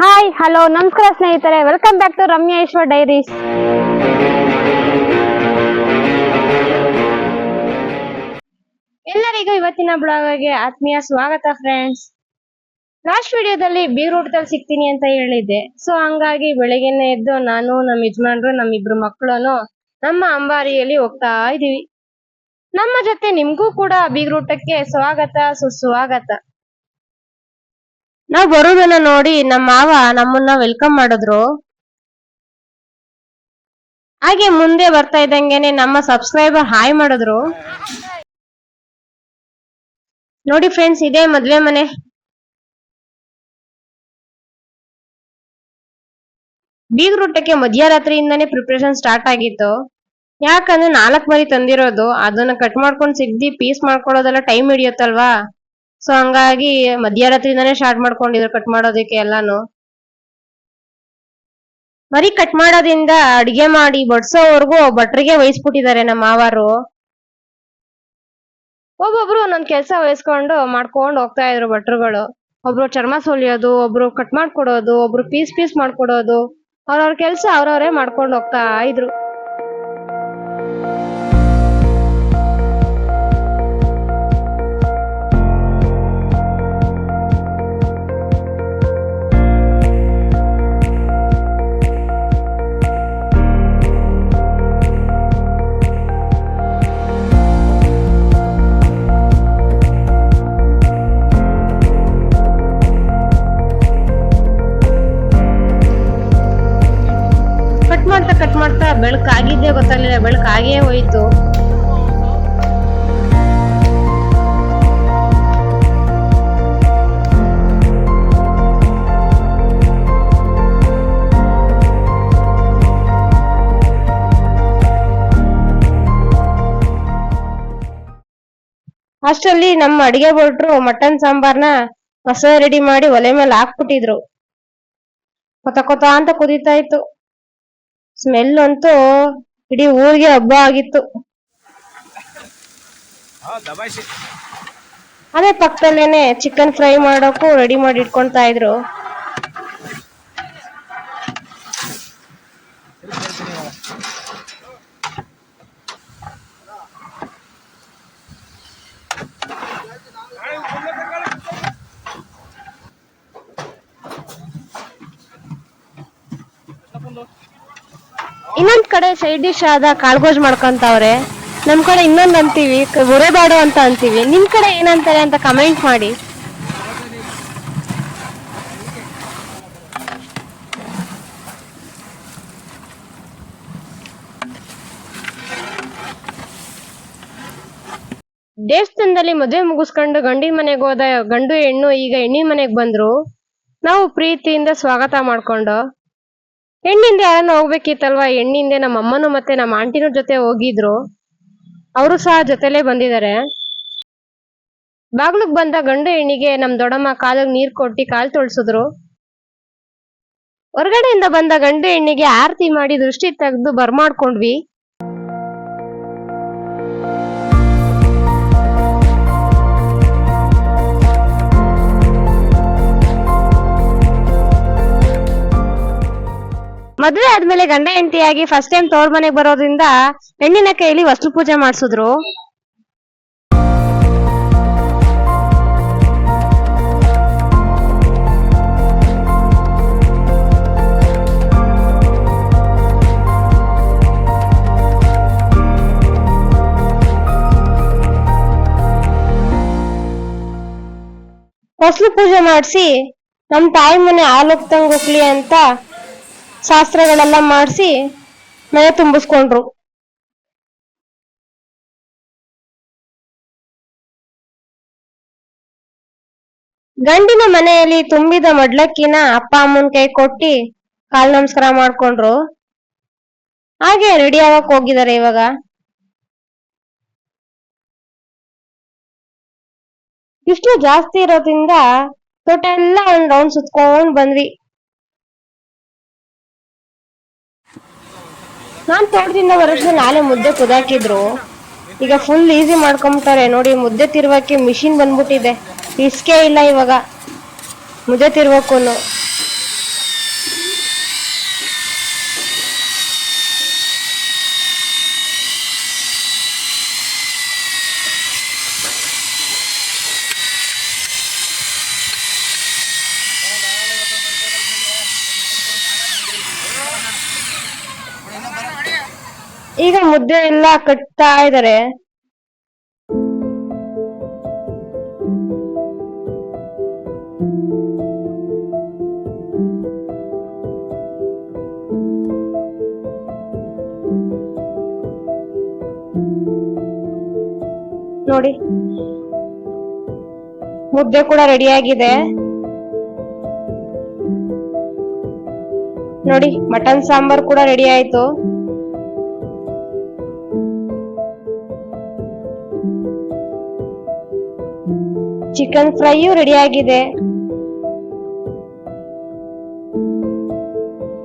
Hi hello ನಮಸ್ಕಾರ ಸ್ನೇಹಿತರೆ. Welcome back to Ramyeshwar diaries ಎಲ್ಲರಿಗೂ ಇವತ್ತಿನ ಬ್ಲಾಗ್ಗೆ ಆತ್ಮೀಯ ಸ್ವಾಗತ ಫ್ರೆಂಡ್ಸ್ ಲಾಸ್ಟ್ ವಿಡಿಯೋದಲ್ಲಿ ಬೀರೂಟದಲ್ಲಿ ಸಿಗ್ತೀನಿ ಅಂತ ಹೇಳಿದ್ದೆ. ಸೊ ಹಂಗಾಗಿ ಬೆಳಿಗ್ಗೆನೆ ಎದ್ದು ನಾನು, ನಮ್ಮ ಯಜಮಾನ್ರು, ನಮ್ಮಿಬ್ರು ಮಕ್ಕಳು ನಮ್ಮ ಅಂಬಾರಿಯಲ್ಲಿ ಹೋಗ್ತಾ ಇದೀವಿ ನಮ್ಮ ಜೊತೆ ನಿಮ್ಗೂ ಕೂಡ ಬೀಗ್ರೂಟಕ್ಕೆ ಸ್ವಾಗತ, ಸುಸ್ವಾಗತ. ನಾವ್ ಬರೋದನ್ನ ನೋಡಿ ನಮ್ಮ ಮಾವ ನಮ್ಮನ್ನ ವೆಲ್ಕಮ್ ಮಾಡಿದ್ರು. ಹಾಗೆ ಮುಂದೆ ಬರ್ತಾ ಇದ್ದಂಗೆನೆ ನಮ್ಮ ಸಬ್ಸ್ಕ್ರೈಬರ್ ಹಾಯ್ ಮಾಡಿದ್ರು. ನೋಡಿ ಫ್ರೆಂಡ್ಸ್ ಇದೇ ಮದ್ವೆ ಮನೆ. ಬೀಗ್ರೂಟಕ್ಕೆ ಮಧ್ಯರಾತ್ರಿಯಿಂದಾನೇ ಪ್ರಿಪ್ರೇಷನ್ ಸ್ಟಾರ್ಟ್ ಆಗಿತ್ತು. ಯಾಕಂದ್ರೆ ನಾಲ್ಕ್ ಮರಿ ತಂದಿರೋದು, ಅದನ್ನ ಕಟ್ ಮಾಡ್ಕೊಂಡು ಸಿಗ್ದಿ ಪೀಸ್ ಮಾಡ್ಕೊಳ್ಳೋದೆಲ್ಲ ಟೈಮ್ ಹಿಡಿಯುತ್ತಲ್ವಾ? ಸೊ ಹಂಗಾಗಿ ಮಧ್ಯರಾತ್ರಿಯಿಂದಾನೇ ಸ್ಟಾರ್ಟ್ ಮಾಡ್ಕೊಂಡಿದ್ರು ಕಟ್ ಮಾಡೋದಕ್ಕೆ ಎಲ್ಲಾನು. ಮರಿ ಕಟ್ ಮಾಡೋದ್ರಿಂದ ಅಡಿಗೆ ಮಾಡಿ ಬಡ್ಸೋವರೆಗೂ ಭಟ್ರಿಗೆ ವಹಿಸ್ಬಿಟ್ಟಿದ್ದಾರೆ ನಮ್ಮ ಮಾವಾರು. ಒಬ್ಬೊಬ್ರು ಒಂದೊಂದ್ ಕೆಲಸ ವಹಿಸ್ಕೊಂಡು ಮಾಡ್ಕೊಂಡು ಹೋಗ್ತಾ ಇದ್ರು ಭಟ್ರುಗಳು. ಒಬ್ರು ಚರ್ಮ ಸೊಲಿಯೋದು, ಒಬ್ರು ಕಟ್ ಮಾಡ್ಕೊಡೋದು, ಒಬ್ರು ಪೀಸ್ ಪೀಸ್ ಮಾಡ್ಕೊಡೋದು. ಅವ್ರವ್ರ ಕೆಲಸ ಅವ್ರವ್ರೇ ಮಾಡ್ಕೊಂಡು ಹೋಗ್ತಾ ಇದ್ರು. ಕಟ್ ಗೊತ್ತಾಗಲಿಲ್ಲ ಬೆಳಕಾಗೇ ಹೋಯಿತು. ಅಷ್ಟರಲ್ಲಿ ನಮ್ಮ ಅಡಿಗೆ ಭಟ್ರು ಮಟನ್ ಸಾಂಬಾರ್ನ ಹೊಸ ರೆಡಿ ಮಾಡಿ ಒಲೆ ಮೇಲೆ ಹಾಕ್ಬಿಟ್ಟಿದ್ರು. ಕೊತ ಕೊತ ಅಂತ ಕುದೀತಾ ಇತ್ತು. ಸ್ಮೆಲ್ ಅಂತೂ ಇಡೀ ಊರಿಗೆ ಹಬ್ಬ ಆಗಿತ್ತು. ಅದೇ ಪಕ್ಕದಲ್ಲೇನೆ ಚಿಕನ್ ಫ್ರೈ ಮಾಡೋಕು ರೆಡಿ ಮಾಡಿ ಇಟ್ಕೊಂತಾ ಇದ್ರು ಇನ್ನೊಂದ್ ಕಡೆ ಸೈಡ್ ಡಿಶ್ ಆದ ಕಾಳ್ಗೋಜ್ ಮಾಡ್ಕೊಂತವ್ರೆ, ನಮ್ ಕಡೆ ಇನ್ನೊಂದ್ ಅಂತೀವಿ ಉರೆಬಾಡು ಅಂತ ಅಂತೀವಿ. ನಿಮ್ ಕಡೆ ಏನಂತಾರೆ ಅಂತ ಕಮೆಂಟ್ ಮಾಡಿ. ದೇವಸ್ಥಾನದಲ್ಲಿ ಮದುವೆ ಮುಗಿಸ್ಕೊಂಡು ಗಂಡಿನ ಮನೆಗೆ ಹೋದ ಗಂಡು ಹೆಣ್ಣು ಈಗ ಹೆಣ್ಣಿನ ಮನೆಗೆ ಬಂದ್ರು, ನಾವು ಪ್ರೀತಿಯಿಂದ ಸ್ವಾಗತ ಮಾಡ್ಕೊಂಡು ಹೆಣ್ಣಿಂದ ಯಾರನ್ನ ಹೋಗ್ಬೇಕಿತ್ತಲ್ವಾ? ಹೆಣ್ಣಿಂದ ನಮ್ಮ ಅಮ್ಮನೂ ಮತ್ತೆ ನಮ್ಮ ಆಂಟಿನೂ ಜೊತೆ ಹೋಗಿದ್ರು. ಅವರು ಸಹ ಜೊತೆಲೆ ಬಂದಿದ್ದಾರೆ. ಬಾಗ್ಲಕ್ ಬಂದ ಗಂಡು ಹೆಣ್ಣಿಗೆ ನಮ್ ದೊಡ್ಡಮ್ಮ ಕಾಲಿಗೆ ನೀರ್ ಕೊಟ್ಟಿ ಕಾಲ್ ತೊಳ್ಸಿದ್ರು. ಹೊರಗಡೆಯಿಂದ ಬಂದ ಗಂಡು ಹೆಣ್ಣಿಗೆ ಆರತಿ ಮಾಡಿ ದೃಷ್ಟಿ ತೆಗೆದು ಬರ್ಮಾಡ್ಕೊಂಡ್ವಿ. ಮದ್ವೆ ಆದ್ಮೇಲೆ ಗಂಡ ಹೆಂಡತಿಯಾಗಿ ಫಸ್ಟ್ ಟೈಮ್ ತವ್ರ ಮನೆಗ್ ಬರೋದ್ರಿಂದ ಹೆಣ್ಣಿನ ಕೈಯಲ್ಲಿ ವಸ್ತು ಪೂಜೆ ಮಾಡ್ಸಿದ್ರು. ಫಸಲು ಪೂಜೆ ಮಾಡಿಸಿ ನಮ್ ತಾಯಿ ಮನೆ ಹಾಲೋಗ್ತಂಗ್ ಹೋಗ್ಲಿ ಅಂತ ಶಾಸ್ತ್ರಗಳೆಲ್ಲ ಮಾಡಿಸಿ ಮನೆ ತುಂಬಿಸ್ಕೊಂಡ್ರು. ಗಂಡಿನ ಮನೆಯಲ್ಲಿ ತುಂಬಿದ ಮಡ್ಲಕ್ಕಿನ ಅಪ್ಪ ಅಮ್ಮನ ಕೈ ಕೊಟ್ಟಿ ಕಾಲ್ ನಮಸ್ಕಾರ ಮಾಡ್ಕೊಂಡ್ರು. ಹಾಗೆ ರೆಡಿ ಆಗಕ್ ಹೋಗಿದ್ದಾರೆ ಇವಾಗ. ಇಷ್ಟು ಜಾಸ್ತಿ ಇರೋದ್ರಿಂದ ತೋಟ ಎಲ್ಲ ಒಂದ್ ರೌಂಡ್ ಸುತ್ಕೊಂಡ್ ಬಂದ್ವಿ. ನಾನ್ ತೋಟದಿಂದ ಬರೋಷ್ಟು ನಾಳೆ ಮುದ್ದೆ ಕುದಾಕಿದ್ರು. ಈಗ ಫುಲ್ ಈಸಿ ಮಾಡ್ಕೊಂಬಿಟ್ಟಾರೆ ನೋಡಿ, ಮುದ್ದೆ ತಿರುವಕ್ಕೆ ಮಿಷಿನ್ ಬಂದ್ಬಿಟ್ಟಿದೆ. ಇಸ್ಕೆ ಇಲ್ಲ ಇವಾಗ. ಮುದ್ದೆ ತಿರ್ವಕ್ಕೂನು. ಈಗ ಮುದ್ದೆ ಎಲ್ಲ ಕಟ್ತಾ ಇದಾರೆ. ನೋಡಿ. ಮುದ್ದೆ ಕೂಡ ರೆಡಿ ಆಗಿದೆ. ನೋಡಿ ಮಟನ್ ಸಾಂಬಾರ್ ಕೂಡ ರೆಡಿ ಆಯ್ತು. ಚಿಕನ್ ಫ್ರೈಯು ರೆಡಿ ಆಗಿದೆ.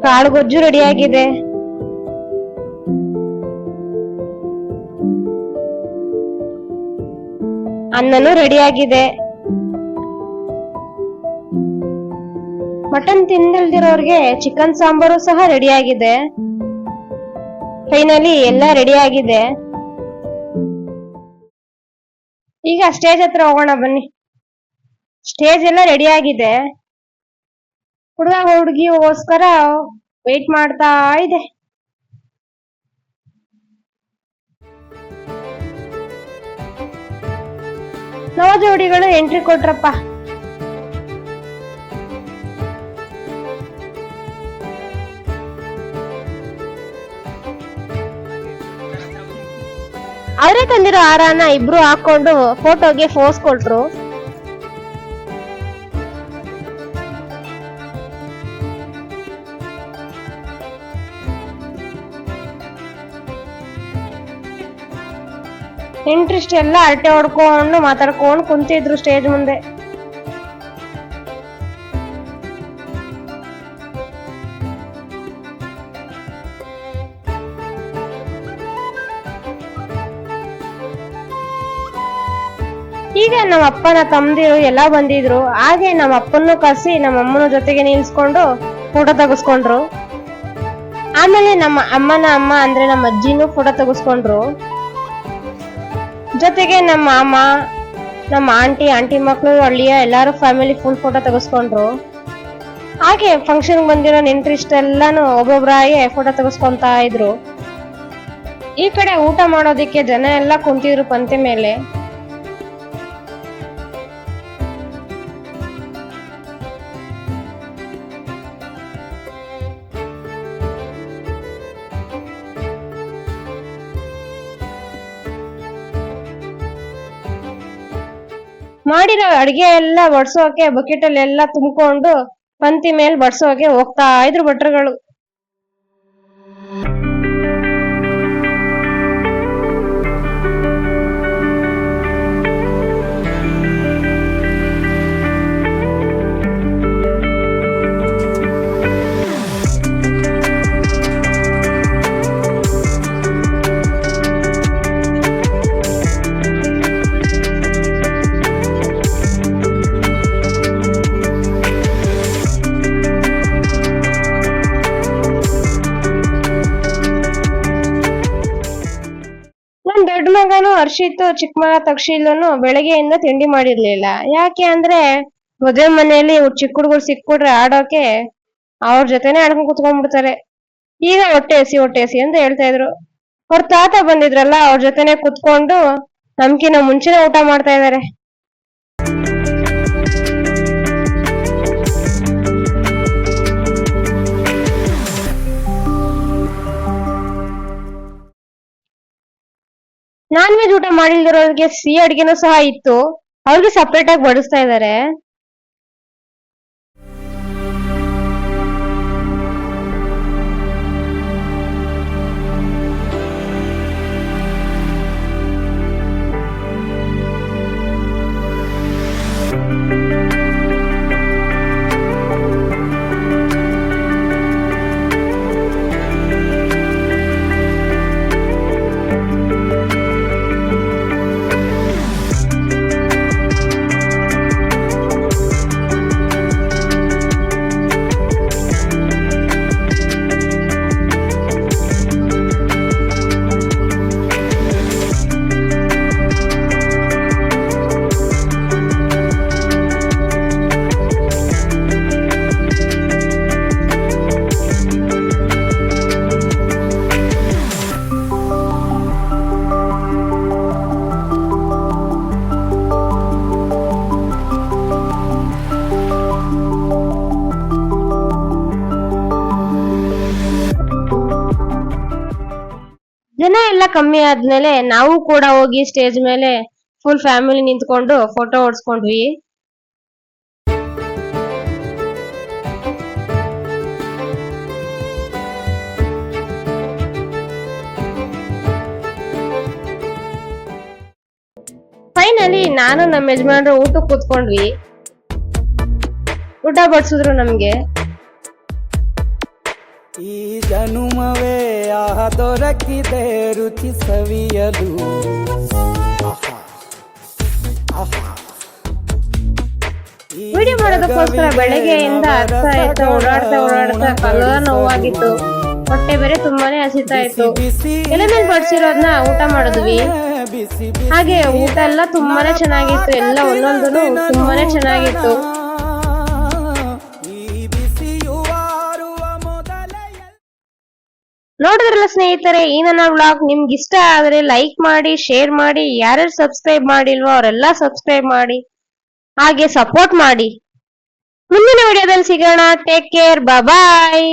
ಕಾಳು ಗೊಜ್ಜು ರೆಡಿ ಆಗಿದೆ. ಅನ್ನನು ರೆಡಿ ಆಗಿದೆ. ಮಟನ್ ತಿಂದಿಲ್ದಿರೋರ್ಗೆ ಚಿಕನ್ ಸಾಂಬಾರು ಸಹ ರೆಡಿ ಆಗಿದೆ. ಫೈನಲಿ ಎಲ್ಲ ರೆಡಿ ಆಗಿದೆ. ಈಗ ಸ್ಟೇಜ್ ಹತ್ರ ಹೋಗೋಣ ಬನ್ನಿ. ಸ್ಟೇಜ್ ಎಲ್ಲ ರೆಡಿ ಆಗಿದೆ. ಹುಡುಗ, ಹುಡುಗಿಗೋಸ್ಕರ ವೇಟ್ ಮಾಡ್ತಾ ಇದೆ. ನವ ಜೋಡಿಗಳು ಎಂಟ್ರಿ ಕೊಟ್ರಪ್ಪ. ಅವರೇ ತಂದಿರೋ ಹಾರನ ಇಬ್ರು ಹಾಕೊಂಡು ಫೋಟೋಗೆ ಫೋಸ್ ಕೊಟ್ರು. ಇಂಟ್ರೆಸ್ಟ್ ಎಲ್ಲ ಅರಟೆ ಹೊಡ್ಕೊಂಡು ಮಾತಾಡ್ಕೊಂಡು ಕುಂತಿದ್ರು ಸ್ಟೇಜ್ ಮುಂದೆ. ಈಗ ನಮ್ಮ ಅಪ್ಪನ ತಮ್ಮದಿರು ಎಲ್ಲ ಬಂದಿದ್ರು. ಹಾಗೆ ನಮ್ಮ ಅಪ್ಪನ್ನು ಕಸಿ ನಮ್ಮ ಅಮ್ಮನ ಜೊತೆಗೆ ನಿಲ್ಸ್ಕೊಂಡು ಫೋಟೋ ತೆಗೆಸ್ಕೊಂಡ್ರು. ಆಮೇಲೆ ನಮ್ಮ ಅಮ್ಮನ ಅಮ್ಮ ಅಂದ್ರೆ ನಮ್ಮ ಅಜ್ಜಿನೂ ಫೋಟೋ ತೆಗೆಸ್ಕೊಂಡ್ರು. ಜೊತೆಗೆ ನಮ್ಮ ಮಾಮ, ನಮ್ಮ ಆಂಟಿ ಆಂಟಿ ಮಕ್ಕಳು ಹಳ್ಳಿಯ ಎಲ್ಲರೂ ಫ್ಯಾಮಿಲಿ ಫುಲ್ ಫೋಟೋ ತೆಗೆಸ್ಕೊಂಡ್ರು. ಹಾಗೆ ಫಂಕ್ಷನ್ ಬಂದಿರೋ ನೆಂಟ್ರಿಷ್ಟೆಲ್ಲಾನು ಒಬ್ಬೊಬ್ಬರಾಗಿ ಫೋಟೋ ತೆಗೆಸ್ಕೊಂತ ಇದ್ರು. ಈ ಕಡೆ ಊಟ ಮಾಡೋದಿಕ್ಕೆ ಜನ ಎಲ್ಲ ಕುಂತಿದ್ರು ಪಂತೆ ಮೇಲೆ. ಮಾಡಿರೋ ಅಡಿಗೆ ಎಲ್ಲ ಬಡ್ಸೋಕೆ ಬಕೆಟ್ ಅಲ್ಲಿ ಎಲ್ಲ ತುಂಬಿಕೊಂಡು ಪಂಕ್ತಿ ಮೇಲೆ ಬಡ್ಸೋಕೆ ಹೋಗ್ತಾ ಇದ್ರು ಭಟ್ರುಗಳು. ಹರ್ಷಿತ್ ಚಿಕ್ಕಮಗ ಮಗ ತಕ್ಷಿಲನು ಬೆಳಗ್ಗೆಯಿಂದ ತಿಂಡಿ ಮಾಡಿರ್ಲಿಲ್ಲ. ಯಾಕೆ ಅಂದ್ರೆ ಮದುವೆ ಮನೆಯಲ್ಲಿ ಇವ್ರು ಚಿಕ್ಕ ಹುಡುಗರು ಸಿಕ್ಬಿಟ್ರೆ ಆಡೋಕೆ ಅವ್ರ ಜೊತೆನೆ ಆಡ್ಕೊಂಡ್ ಕುತ್ಕೊಂಡ್ಬಿಡ್ತಾರೆ. ಈಗ ಹೊಟ್ಟೆ ಹಸಿ ಹೊಟ್ಟೆ ಹಸಿ ಅಂತ ಹೇಳ್ತಾ ಇದ್ರು. ಅವ್ರ ತಾತ ಬಂದಿದ್ರಲ್ಲ, ಅವ್ರ ಜೊತೆನೆ ಕುತ್ಕೊಂಡು ನಮ್ಕಿನ ಮುಂಚೆನೆ ಊಟ ಮಾಡ್ತಾ ಇದಾರೆ. ನಾನ್ ವೆಜ್ ಊಟ ಮಾಡಿಲ್ದಿರೋರಿಗೆ ಸಿಹಿ ಅಡ್ಗೆನೂ ಸಹ ಇತ್ತು. ಅವ್ರಿಗೆ ಸಪ್ರೇಟ್ ಆಗಿ ಬಡಿಸ್ತಾ ಇದಾರೆ. ಎಲ್ಲ ಕಮ್ಮಿ ಆದ್ಮೇಲೆ ನಾವು ಕೂಡ ಹೋಗಿ ಸ್ಟೇಜ್ ಮೇಲೆ ಫುಲ್ ಫ್ಯಾಮಿಲಿ ನಿಂತ್ಕೊಂಡು ಫೋಟೋ ಹೊಡ್ಸ್ಕೊಂಡ್ವಿ ಫೈನಲಿ ನಾನು ನಮ್ಮ ಯಜಮಾನ್ರು ಊಟಕ್ಕೆ ಕೂತ್ಕೊಂಡ್ವಿ. ಊಟ ಬಡ್ಸಿದ್ರು ನಮ್ಗೆ. ಈ ಜನುಮವೇ ಆಹ ದೊರಕಿದೆ ರುಚಿ ಸವಿಯಲು ವಿಡಿಯೋ ಮಾಡೋದಕ್ಕೋಸ್ಕರ ಬೆಳಗ್ಗೆಯಿಂದ ಅರ್ಥ ಆಯ್ತು ಓಡಾಡ್ತಾ ಓಡಾಡ್ತಾ ಕಲ್ಲ ನೋವಾಗಿತ್ತು. ಹೊಟ್ಟೆ ಬೇರೆ ತುಂಬಾನೇ ಹಸಿತಾ ಇತ್ತು. ಬಿಸಿ ಎಲೆ ಮೇಲೆ ಬಡ್ಸಿರೋದ್ನ ಊಟ ಮಾಡಿದ್ವಿ. ಹಾಗೆ ಊಟ ಎಲ್ಲ ತುಂಬಾನೇ ಚೆನ್ನಾಗಿತ್ತು. ಎಲ್ಲ ಒಂದೊಂದು ತುಂಬಾನೇ ಚೆನ್ನಾಗಿತ್ತು. ನೋಡಿದ್ರಲ್ಲ ಸ್ನೇಹಿತರೆ, ಈ ನನ್ನ ವ್ಲಾಗ್ ನಿಮ್ಗೆ ಇಷ್ಟ ಆದ್ರೆ ಲೈಕ್ ಮಾಡಿ ಶೇರ್ ಮಾಡಿ, ಯಾರ್ಯಾರು ಸಬ್ಸ್ಕ್ರೈಬ್ ಮಾಡಿಲ್ವೋ ಅವರೆಲ್ಲ ಸಬ್ಸ್ಕ್ರೈಬ್ ಮಾಡಿ, ಹಾಗೆ ಸಪೋರ್ಟ್ ಮಾಡಿ. ಮುಂದಿನ ವಿಡಿಯೋದಲ್ಲಿ ಸಿಗೋಣ. Take care bye